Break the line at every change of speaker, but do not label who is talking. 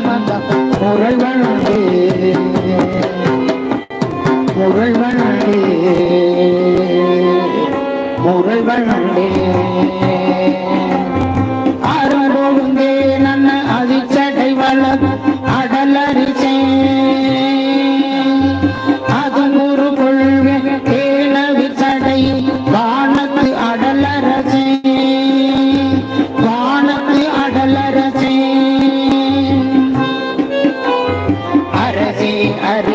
வந்த முரள் வழங்கே முரள் வழங்கே முரள் வழங்கே அரணோந்தே நன்ன அதிச்சடை வளர் அடலரி अरे